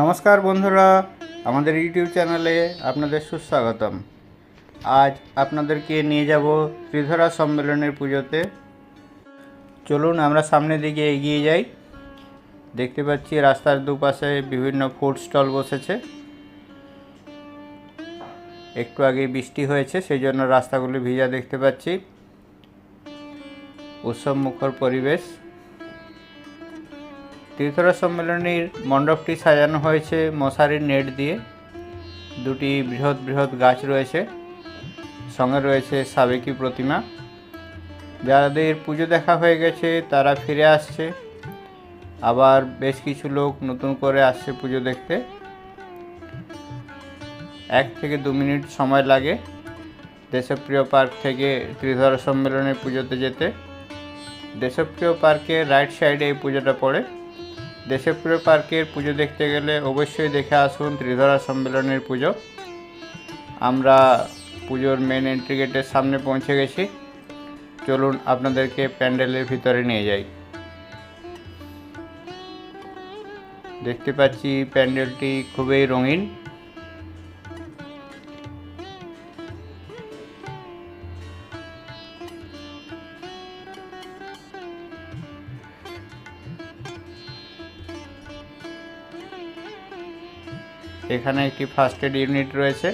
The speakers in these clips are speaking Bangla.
নমস্কার বন্ধুরা, আমাদের ইউটিউব চ্যানেলে আপনাদের সুস্বাগতম। আজ আপনাদেরকে নিয়ে যাব ত্রিধরা সম্মেলনের পুজোতে। চলুন আমরা সামনের দিকে এগিয়ে যাই। দেখতে পাচ্ছি রাস্তার দুপাশে বিভিন্ন ফুড স্টল বসেছে। একটু আগে বৃষ্টি হয়েছে সেই জন্য রাস্তাগুলি ভিজা দেখতে পাচ্ছি। উৎসব মুখর পরিবেশ। তীর্থরা সম্মেলনীর মণ্ডপটি সাজানো হয়েছে মশারির নেট দিয়ে। দুটি বৃহৎ বৃহৎ গাছ রয়েছে। সঙ্গে রয়েছে সাবেকি প্রতিমা। যাদের পুজো দেখা হয়ে গেছে, তারা ফিরে আসছে। আবার বেশ কিছু লোক নতুন করে আসছে পুজো দেখতে। এক থেকে দু মিনিট সময় লাগে দেশপ্রিয় পার্ক থেকে ত্রিধরা সম্মেলনে পুজোতে যেতে। দেশপ্রিয় পার্কের রাইট সাইডে এই পুজোটা পড়ে। দেশপ্রিয় পার্কের পুজো দেখতে গেলে অবশ্যই দেখে আসুন ত্রিধরা সম্মেলনের পুজো। আমরা পুজোর মেন এন্ট্রি গেটের সামনে পৌঁছে গেছি। চলুন আপনাদেরকে প্যান্ডেলের ভিতরে নিয়ে যাই। দেখতে পাচ্ছি প্যান্ডেলটি খুবই রঙিন। এখানে একটি ফার্স্ট এড ইউনিট রয়েছে।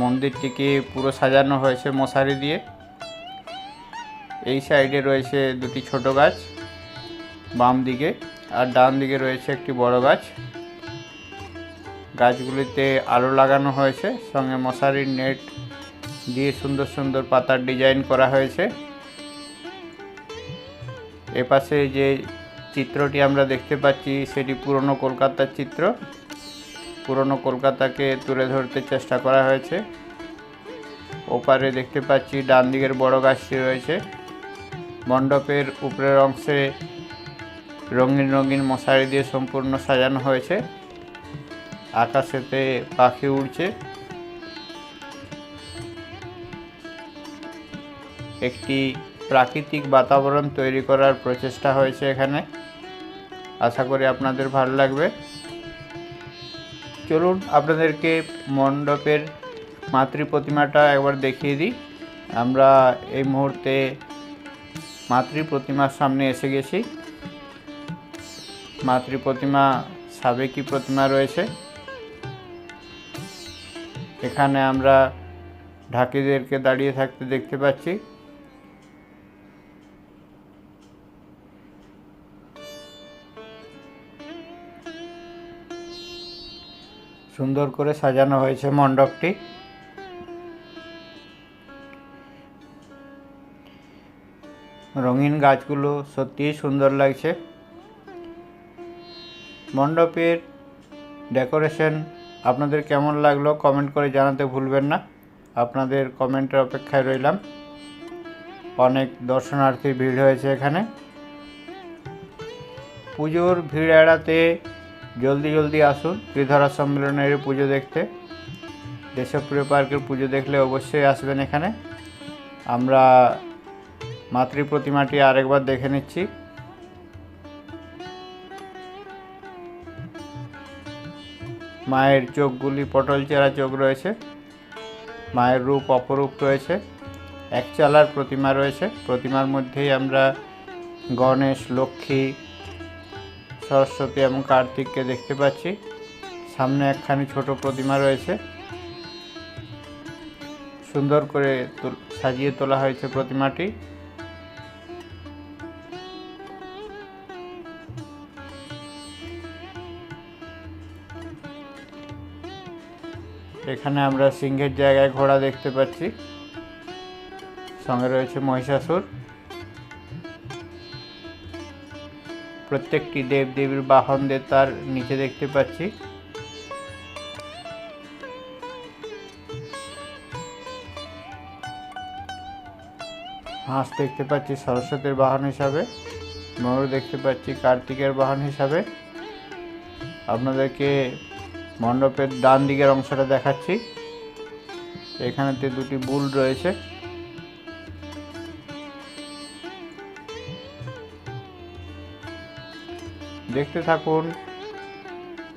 মন্দিরটিকে পুরো সাজানো হয়েছে মশারি দিয়ে? এই সাইডে রয়েছে দুটি ছোট গাছ, বাম দিকে আর ডান দিকে রয়েছে একটি বড় গাছ। গাছগুলিতে আলো লাগানো হয়েছে, সঙ্গে মশারির নেট দিয়ে সুন্দর সুন্দর পাতার ডিজাইন করা হয়েছে। এপাশে যে চিত্রটি আমরা দেখতে পাচ্ছি, সেটি পুরনো কলকাতার চিত্র। পুরনো কলকাতাকে তুলে ধরতে চেষ্টা করা হয়েছে। ওপারে দেখতে পাচ্ছি, ডান দিকের বড় গাছটি রয়েছে। মণ্ডপের উপরের অংশে রঙিন রঙিন মশারি দিয়ে সম্পূর্ণ সাজানো হয়েছে। আকাশেতে পাখি উড়ছে। একটি প্রাকৃতিক বাতাবরণ তৈরি করার প্রচেষ্টা হয়েছে এখানে। আশা করি আপনাদের ভালো লাগবে। চলুন আপনাদেরকে মণ্ডপের মাতৃ প্রতিমাটা একবার দেখিয়ে দিই। আমরা এই মুহূর্তে মাতৃ প্রতিমার সামনে এসে গেছি। মাতৃ প্রতিমা সাবেকি প্রতিমা রয়েছে। এখানে আমরা ঢাকিদেরকে দাঁড়িয়ে থাকতে দেখতে পাচ্ছি। সুন্দর করে সাজানো হয়েছে মণ্ডপটি। রঙিন গাছগুলো সত্যিই সুন্দর লাগছে। মণ্ডপের ডেকোরেশন আপনাদের কেমন লাগল কমেন্ট করে জানাতে ভুলবেন না। আপনাদের কমেন্টের অপেক্ষায় রইলাম। অনেক দর্শনার্থীর ভিড় হয়েছে এখানে। পুজোর ভিড় এড়াতে জলদি জলদি আসুন, ত্রিধরা সম্মেলনের পুজো দেখতে। দেশপ্রিয় পার্কের পুজো দেখলে অবশ্যই আসবেন এখানে। আমরা মাতৃ প্রতিমাটি আরেকবার দেখে নিচ্ছি। মায়ের চোখগুলি পটল চেরা চোখ রয়েছে। মায়ের রূপ অপরূপ রয়েছে। এক চালার প্রতিমা রয়েছে। প্রতিমার মধ্যেই আমরা গণেশ, লক্ষ্মী সরস্বতী এবং কার্তিককে দেখতে পাচ্ছি। সামনে একখানি ছোট প্রতিমা রয়েছে। সুন্দর করে সাজিয়ে তোলা হয়েছে প্রতিমাটি। এখানে আমরা সিংহের জায়গায় ঘোড়া দেখতে পাচ্ছি। সঙ্গে রয়েছে মহিষাসুর। প্রত্যেকটি দেব দেবীর বাহনদের তার নিচে দেখতে পাচ্ছি। হাঁস দেখতে পাচ্ছি সরস্বতীর বাহন হিসাবে, ময়ূর দেখতে পাচ্ছি কার্তিকের বাহন হিসাবে। আপনাদেরকে মণ্ডপের ডান দিকের অংশটা দেখাচ্ছি। এখানেতে দুটি বুল রয়েছে। দেখতে থাকুন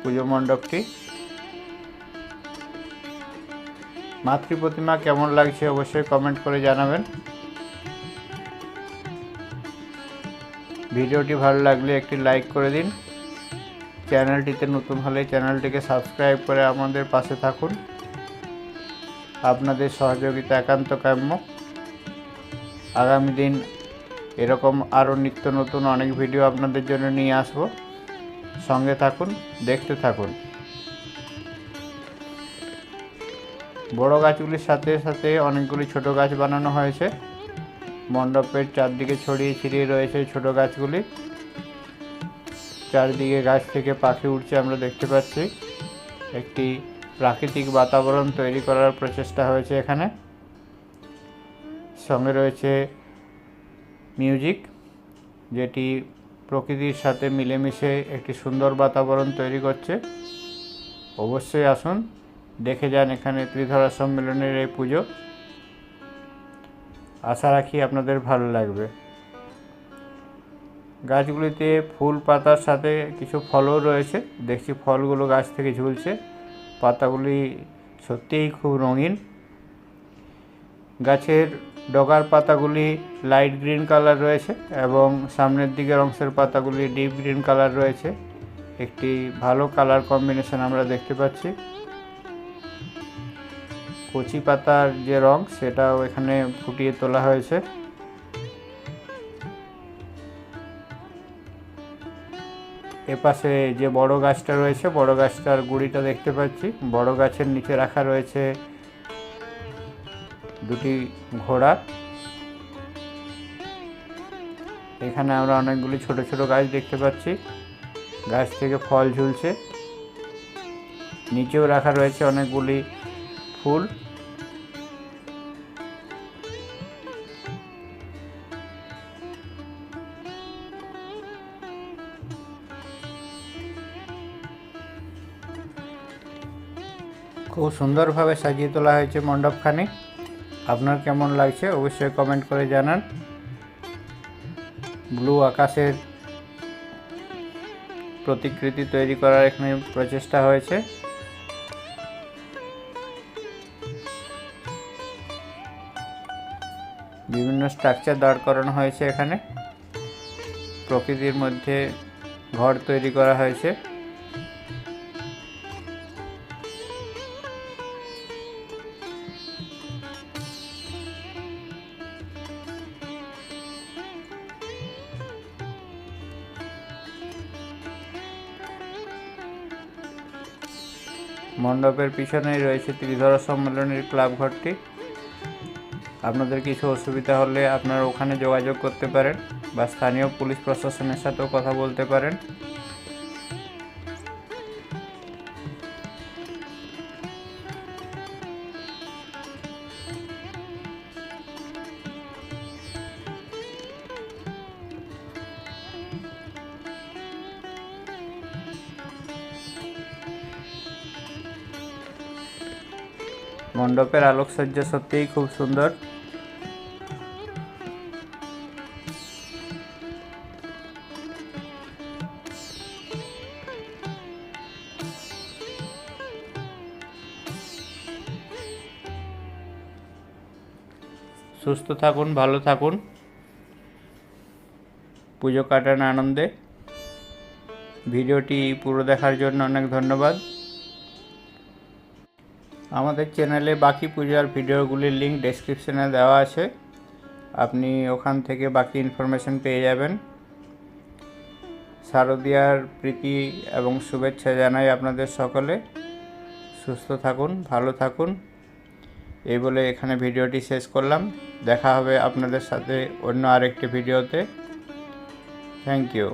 পুজো মণ্ডপটি। মাতৃ প্রতিমা কেমন লাগছে অবশ্যই কমেন্ট করে জানাবেন। ভিডিওটি ভালো লাগলে একটি লাইক করে দিন। চ্যানেলটিতে নতুন হলে চ্যানেলটিকে সাবস্ক্রাইব করে আমাদের পাশে থাকুন। আপনাদের সহযোগিতা একান্ত কাম্য। আগামী দিন এরকম আরও নিত্য নতুন অনেক ভিডিও আপনাদের জন্য নিয়ে আসব। সঙ্গে থাকুন, দেখতে থাকুন। বড় গাছগুলির সাথে সাথে অনেকগুলি ছোট গাছ বানানো হয়েছে। মণ্ডপের চারদিকে ছড়িয়ে ছিটিয়ে রয়েছে ছোট গাছগুলি। চারদিকে গাছ থেকে পাখি উঠছে আমরা দেখতে পাচ্ছি। একটি প্রাকৃতিক বাতাবরণ তৈরি করার প্রচেষ্টা হয়েছে এখানে। সঙ্গে রয়েছে মিউজিক, যেটি প্রকৃতির সাথে মিলেমিশে একটি সুন্দর বাতাবরণ তৈরি করছে। অবশ্যই আসুন, দেখে যান এখানে ত্রিধরা সম্মেলনের এই পুজো। আশা রাখি আপনাদের ভালো লাগবে। গাছগুলিতে ফুল পাতার সাথে কিছু ফলও রয়েছে। দেখছি ফলগুলো গাছ থেকে ঝুলছে। পাতাগুলি সত্যিই খুব রঙিন। গাছের ডগার পাতাগুলি লাইট গ্রিন কালার রয়েছে এবং সামনের দিকের অংশের পাতাগুলি ডিপ গ্রিন কালার রয়েছে। একটি ভালো কালার কম্বিনেশন আমরা দেখতে পাচ্ছি। কচি পাতার যে রং, সেটাও এখানে ফুটিয়ে তোলা হয়েছে। এপাশে যে বড় গাছটা রয়েছে, বড় গাছটার গুড়িটা দেখতে পাচ্ছি। বড় গাছের নিচে রাখা রয়েছে দুটি ঘোড়া। এখানে আমরা অনেকগুলি ছোট ছোট গাছ দেখতে পাচ্ছি। গাছ থেকে ফল ঝুলছে। নিচেও রাখা রয়েছে অনেকগুলি ফুল। খুব সুন্দরভাবে সাজিয়ে তোলা হয়েছে মণ্ডপখানি। আপনার কেমন লাগছে অবশ্যই কমেন্ট করে জানান। ব্লু আকাশের প্রতিকৃতি তৈরি করার এখানে প্রচেষ্টা হয়েছে। বিভিন্ন স্ট্রাকচার দাঁড় করানো হয়েছে এখানে। প্রকৃতির মধ্যে ঘর তৈরি করা হয়েছে। মণ্ডপের পিছনেই রয়েছে ত্রিধরা সম্মেলনের ক্লাব ঘরটি। আপনাদের কিছু অসুবিধা হলে আপনারা ওখানে যোগাযোগ করতে পারেন বা স্থানীয় পুলিশ প্রশাসনের সাথেও কথা বলতে পারেন। মণ্ডপের আলোকসজ্জা সত্যিই খুব সুন্দর। সুস্থ থাকুন, ভালো থাকুন। পুজো কাটান আনন্দে। ভিডিওটি পুরো দেখার জন্য অনেক ধন্যবাদ। আমাদের চ্যানেলে বাকি পূজার ভিডিওগুলির লিঙ্ক ডেসক্রিপশনে দেওয়া আছে। আপনি ওখান থেকে বাকি ইনফরমেশন পেয়ে যাবেন। শারদীয়ার প্রীতি এবং শুভেচ্ছা জানাই আপনাদের সকলে। সুস্থ থাকুন, ভালো থাকুন। এই বলে এখানে ভিডিওটি শেষ করলাম। দেখা হবে আপনাদের সাথে অন্য আরেকটি ভিডিওতে। Thank you